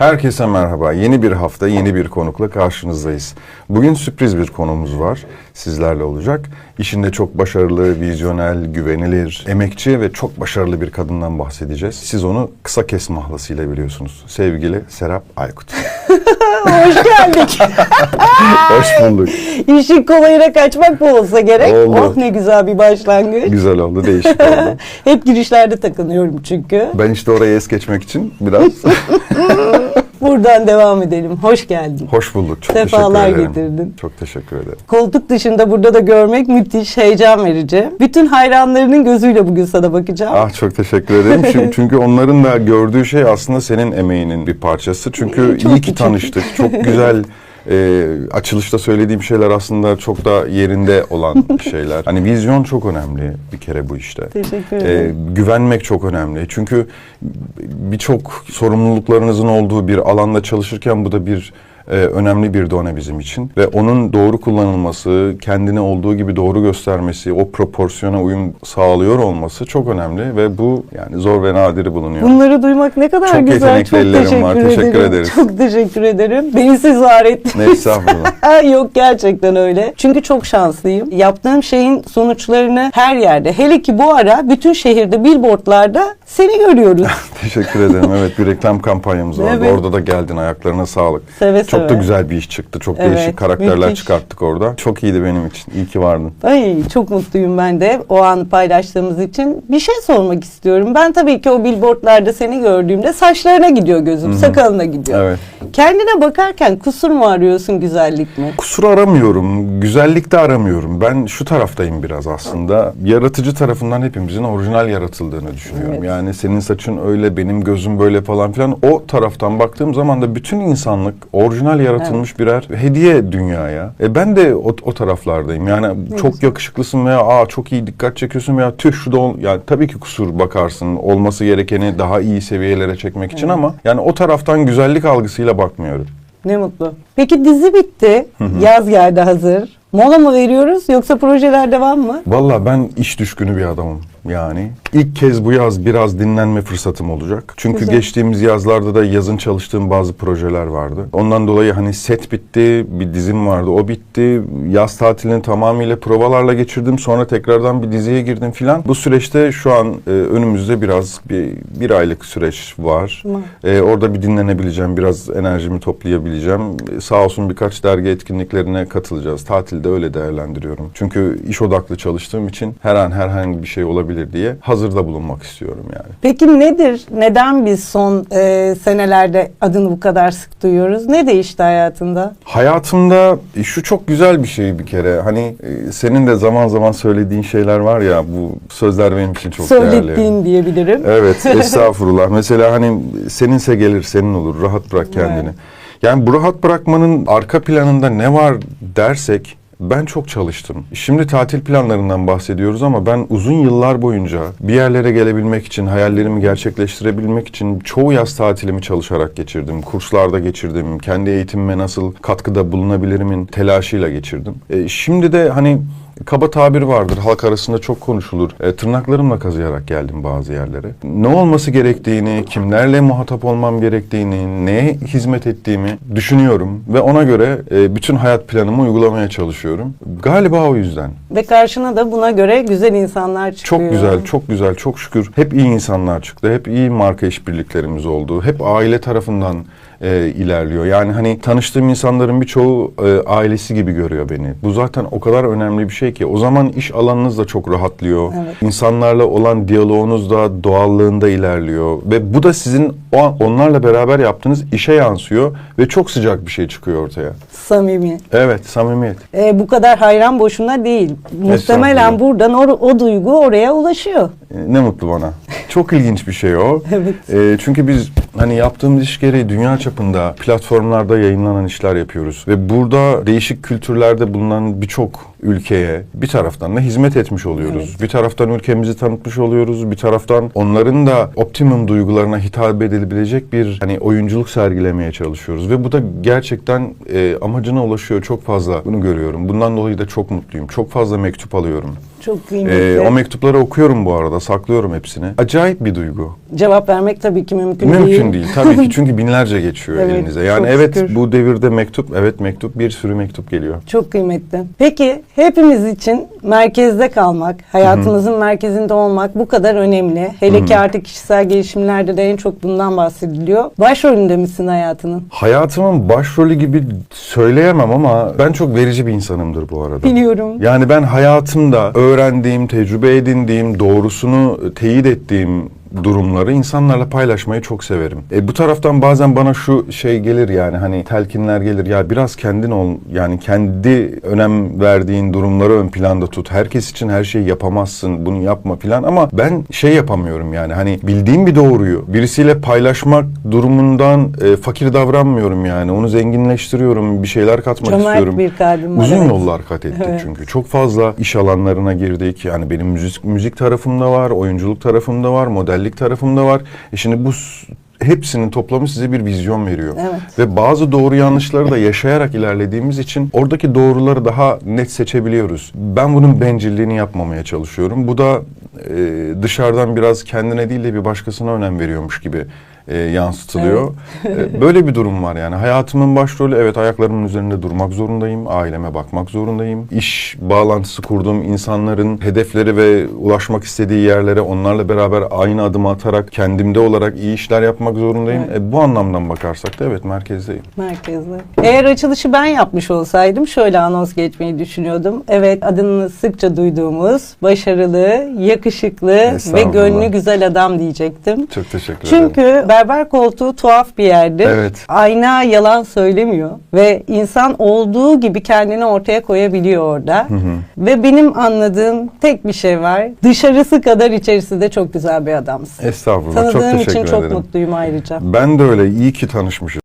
Herkese merhaba. Yeni bir hafta, yeni bir konukla karşınızdayız. Bugün sürpriz bir konumuz var. Sizlerle olacak. İşinde çok başarılı, vizyonel, güvenilir, emekçi ve çok başarılı bir kadından bahsedeceğiz. Siz onu kısa kes mahlasıyla biliyorsunuz. Sevgili Serap Aykut. Hoş geldik. Hoş bulduk. İşin kolayına kaçmak mı olsa gerek? Oldu. Oh ne güzel bir başlangıç. Güzel oldu, değişik oldu. Hep girişlerde takınıyorum çünkü. Ben işte oraya es geçmek için biraz Buradan devam edelim. Hoş geldin. hoş bulduk. Çok Sefalar teşekkür ederim. getirdin. Çok teşekkür ederim. Koltuk dışında burada da görmek müthiş, heyecan verici. Bütün hayranlarının gözüyle bugün sana bakacağım. Ah çok teşekkür ederim. Çünkü, çünkü onların da gördüğü şey aslında senin emeğinin bir parçası. Çünkü Çok iyi ki tanıştık. Çok güzel e, açılışta söylediğim şeyler aslında çok da yerinde olan şeyler. Hani vizyon çok önemli bir kere bu işte. Teşekkür E, ederim. güvenmek çok önemli. Çünkü birçok sorumluluklarınızın olduğu bir alanda çalışırken bu da bir e, önemli bir done bizim için ve onun doğru kullanılması, kendini olduğu gibi doğru göstermesi, o proporsiyona uyum sağlıyor olması çok önemli ve bu yani zor ve nadiri bulunuyor. Bunları duymak ne kadar Çok güzel. Çok teşekkür var. ederim. Teşekkür ederiz. Çok teşekkür ederim. Beni siz var ettiniz. Ne Yok gerçekten öyle. Çünkü çok şanslıyım. Yaptığım şeyin sonuçlarını her yerde, hele ki bu ara bütün şehirde billboardlarda seni görüyoruz. Teşekkür ederim. Evet bir reklam kampanyamız vardı. Evet. Orada da geldin. Ayaklarına sağlık. Seve Çok da seve. güzel bir iş çıktı. Çok Evet, değişik karakterler müthiş. çıkarttık orada. Çok iyiydi benim için. İyi ki vardın. Ay çok mutluyum ben de o an paylaştığımız için. Bir şey sormak istiyorum. Ben tabii ki o billboardlarda seni gördüğümde saçlarına gidiyor gözüm, sakalına gidiyor. Evet. Kendine bakarken kusur mu arıyorsun, güzellik mi? Kusur aramıyorum, güzellik de aramıyorum. Ben şu taraftayım biraz aslında. Yaratıcı tarafından hepimizin orijinal yaratıldığını düşünüyorum. Evet. Yani senin saçın öyle, benim gözüm böyle falan filan. O taraftan baktığım zaman da bütün insanlık orijinal yaratılmış birer hediye dünyaya. E ben de o, o taraflardayım. Yani çok güzel. yakışıklısın veya aa çok iyi dikkat çekiyorsun veya tüh şu da ol. Yani tabii ki kusur bakarsın. Olması gerekeni daha iyi seviyelere çekmek için ama yani o taraftan güzellik algısıyla bakmıyorum. Ne mutlu. Peki dizi bitti. Yaz geldi hazır. Mola mı veriyoruz yoksa projeler devam mı? Valla ben iş düşkünü bir adamım yani. İlk kez bu yaz biraz dinlenme fırsatım olacak. Çünkü Güzel. geçtiğimiz yazlarda da yazın çalıştığım bazı projeler vardı. Ondan dolayı hani set bitti, bir dizim vardı o bitti. Yaz tatilini tamamıyla provalarla geçirdim. Sonra tekrardan bir diziye girdim filan. Bu süreçte şu an e, önümüzde biraz bir, bir aylık süreç var. E, orada bir dinlenebileceğim, biraz enerjimi toplayabileceğim. E, sağ olsun birkaç dergi etkinliklerine katılacağız. Tatilde öyle değerlendiriyorum. Çünkü iş odaklı çalıştığım için her an herhangi bir şey olabilir diye hazırda bulunmak istiyorum yani. Peki nedir? Neden biz son e, senelerde adını bu kadar sık duyuyoruz? Ne değişti hayatında? Hayatımda e, şu çok güzel bir şey bir kere. Hani e, senin de zaman zaman söylediğin şeyler var ya bu sözler benim için çok değerli. Söylettiğin diyebilirim. Evet estağfurullah. Mesela hani seninse gelir senin olur rahat bırak kendini. Evet. Yani bu rahat bırakmanın arka planında ne var dersek ben çok çalıştım. Şimdi tatil planlarından bahsediyoruz ama ben uzun yıllar boyunca bir yerlere gelebilmek için, hayallerimi gerçekleştirebilmek için çoğu yaz tatilimi çalışarak geçirdim. Kurslarda geçirdim. Kendi eğitimime nasıl katkıda bulunabilirimin telaşıyla geçirdim. E, şimdi de hani kaba tabir vardır. Halk arasında çok konuşulur. E, tırnaklarımla kazıyarak geldim bazı yerlere. Ne olması gerektiğini, kimlerle muhatap olmam gerektiğini, neye hizmet ettiğimi düşünüyorum ve ona göre e, bütün hayat planımı uygulamaya çalışıyorum. Galiba o yüzden. Ve karşına da buna göre güzel insanlar çıkıyor. Çok güzel, çok güzel, çok şükür. Hep iyi insanlar çıktı. Hep iyi marka işbirliklerimiz oldu. Hep aile tarafından e, ilerliyor. Yani hani tanıştığım insanların birçoğu e, ailesi gibi görüyor beni. Bu zaten o kadar önemli bir şey ki. O zaman iş alanınız da çok rahatlıyor. Evet. İnsanlarla olan diyaloğunuz da doğallığında ilerliyor. Ve bu da sizin o, onlarla beraber yaptığınız işe yansıyor ve çok sıcak bir şey çıkıyor ortaya. Samimi. Evet, samimiyet. E, bu kadar hayran boşuna değil. Muhtemelen buradan o, o duygu oraya ulaşıyor. E, Ne mutlu bana. Çok ilginç bir şey o. Evet. E, çünkü biz hani yaptığımız iş gereği dünya çapında platformlarda yayınlanan işler yapıyoruz. Ve burada değişik kültürlerde bulunan birçok ülkeye bir taraftan da hizmet etmiş oluyoruz. Bir taraftan ülkemizi tanıtmış oluyoruz. Bir taraftan onların da optimum duygularına hitap edilebilecek bir hani oyunculuk sergilemeye çalışıyoruz. Ve bu da gerçekten e, amacına ulaşıyor çok fazla. Bunu görüyorum. Bundan dolayı da çok mutluyum. Çok fazla mektup alıyorum. Çok kıymetli. Ee, o mektupları okuyorum bu arada, saklıyorum hepsini. Acayip bir duygu. Cevap vermek tabii ki mümkün, Mümkün değil tabii ki çünkü binlerce geçiyor Evet, elinize. Yani evet şükür. bu devirde mektup, evet mektup bir sürü mektup geliyor. Çok kıymetli. Peki hepimiz için merkezde kalmak, hayatımızın merkezinde olmak bu kadar önemli. Hele ki artık kişisel gelişimlerde de en çok bundan bahsediliyor. Başrolünde misin hayatının? Hayatımın başrolü gibi söyleyemem ama ben çok verici bir insanımdır bu arada. Biliyorum. Yani ben hayatımda öğrendiğim, tecrübe edindiğim, doğrusunu teyit ettiğim durumları insanlarla paylaşmayı çok severim. E, bu taraftan bazen bana şu şey gelir yani hani telkinler gelir ya biraz kendin ol yani kendi önem verdiğin durumları ön planda tut. Herkes için her şeyi yapamazsın bunu yapma filan ama ben şey yapamıyorum yani hani bildiğim bir doğruyu birisiyle paylaşmak durumundan e, fakir davranmıyorum yani onu zenginleştiriyorum bir şeyler katmak Cömert istiyorum. bir kalbim var, Uzun evet. yollar kat ettik Evet. çünkü. Çok fazla iş alanlarına girdik. Yani benim müzik müzik tarafımda var, oyunculuk tarafımda var, modellik tarafımda var. E şimdi bu hepsinin toplamı size bir vizyon veriyor. Evet. Ve bazı doğru yanlışları da yaşayarak ilerlediğimiz için oradaki doğruları daha net seçebiliyoruz. Ben bunun bencilliğini yapmamaya çalışıyorum. Bu da e, dışarıdan biraz kendine değil de bir başkasına önem veriyormuş gibi e, yansıtılıyor. E, Böyle bir durum var yani. Hayatımın başrolü evet ayaklarımın üzerinde durmak zorundayım. Aileme bakmak zorundayım. İş bağlantısı kurduğum insanların hedefleri ve ulaşmak istediği yerlere onlarla beraber aynı adımı atarak kendimde olarak iyi işler yapmak zorundayım. E, bu anlamdan bakarsak da evet merkezdeyim. Merkezde. Eğer açılışı ben yapmış olsaydım şöyle anons geçmeyi düşünüyordum. Evet adını sıkça duyduğumuz başarılı, yakışıklı ve gönlü güzel adam diyecektim. Çok teşekkür ederim. Çünkü berber koltuğu tuhaf bir yerdir. Evet. Ayna yalan söylemiyor ve insan olduğu gibi kendini ortaya koyabiliyor orada. Ve benim anladığım tek bir şey var. Dışarısı kadar içerisi de çok güzel bir adamsın. Estağfurullah. Çok Tanıdığım teşekkür için çok ederim. mutluyum ayrıca. Ben de öyle. iyi ki tanışmışız.